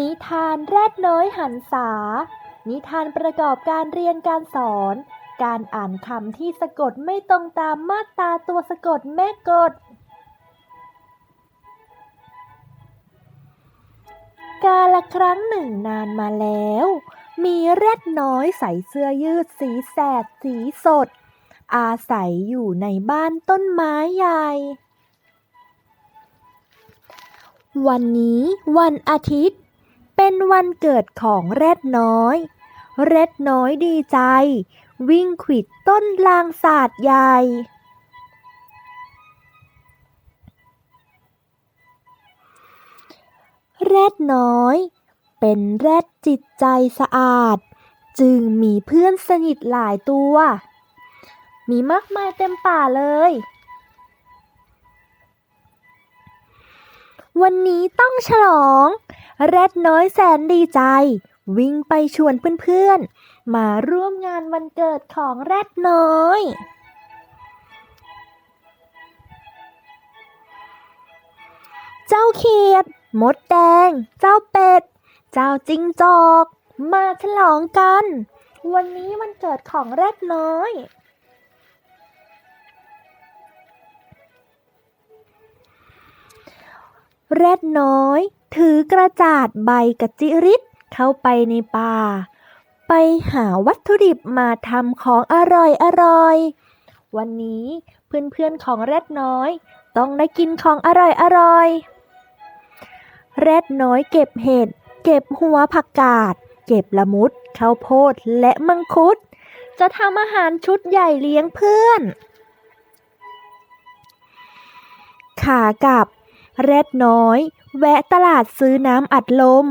นิทานแรดน้อยหันษา นิทานประกอบการเรียนการสอน การอ่านคำที่สะกดไม่ตรงตามมาตราตัวสะกดแม่กฎ กาละครั้งหนึ่งนานมาแล้ว มีแรดน้อยใส่เสื้อยืดสีแสดสีสด อาศัยอยู่ในบ้านต้นไม้ใหญ่วันนี้วันอาทิตย์ เป็นวันเกิดของแรดน้อยแรดน้อยดีใจ วิ่งขวิดต้นลางศาสตร์ใหญ่แรดน้อย เป็นแรดจิตใจสะอาด จึงมีเพื่อนสนิทหลายตัว มีมากมายเต็มป่าเลย วันนี้ต้องฉลอง แรดน้อยแสนดีใจ วิ่งไปชวนเพื่อนๆ มาร่วมงานวันเกิดของแรดน้อยเจ้าเขียด มดแดง เจ้าเป็ด เจ้าจิงจอก มาฉลองกัน วันนี้วันเกิดของแรดน้อย แรดน้อย ถือกระจาดใบกระจิริดเข้าไปในป่า ไปหาวัตถุดิบมาทำของอร่อยอร่อยๆวันนี้เพื่อนๆของแรดน้อย ต้องได้กินของอร่อยอร่อยๆแรดน้อยเก็บเห็ด เก็บหัวผักกาด เก็บละมุดข้าวโพดและมังคุด จะทำอาหารชุดใหญ่เลี้ยงเพื่อน ขากลับ แรดน้อย แวะตลาดซื้อน้ำอัดลม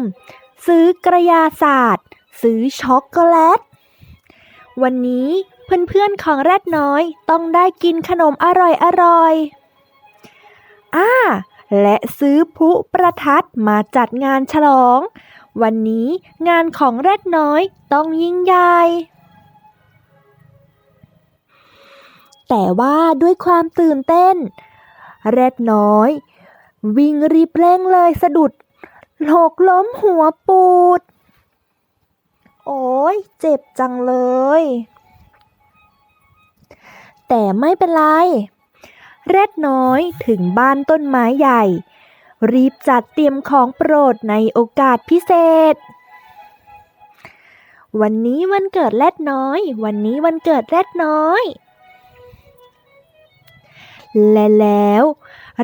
ซื้อกระยาศาสตร์ ซื้อช็อกโกแลต วันนี้เพื่อนๆของแรดน้อยต้องได้กินขนมอร่อยๆอ่าและซื้อพลุประทัดมาจัดงานฉลอง วันนี้งานของแรดน้อยต้องยิ่งใหญ่แต่ว่าด้วยความตื่นเต้น แรดน้อย วิ่งรีบเร่งเลยสะดุดหกล้มหัวปูด โอ้ยเจ็บจังเลย แต่ไม่เป็นไรแรดน้อยถึงบ้านต้นไม้ใหญ่ รีบจัดเตรียมของโปรดในโอกาสพิเศษ วันนี้วันเกิดแรดน้อย วันนี้วันเกิดแรดน้อย และแล้ว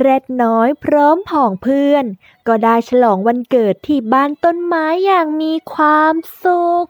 แรดน้อยพร้อมผองเพื่อน ก็ได้ฉลองวันเกิดที่บ้านต้นไม้อย่างมีความสุข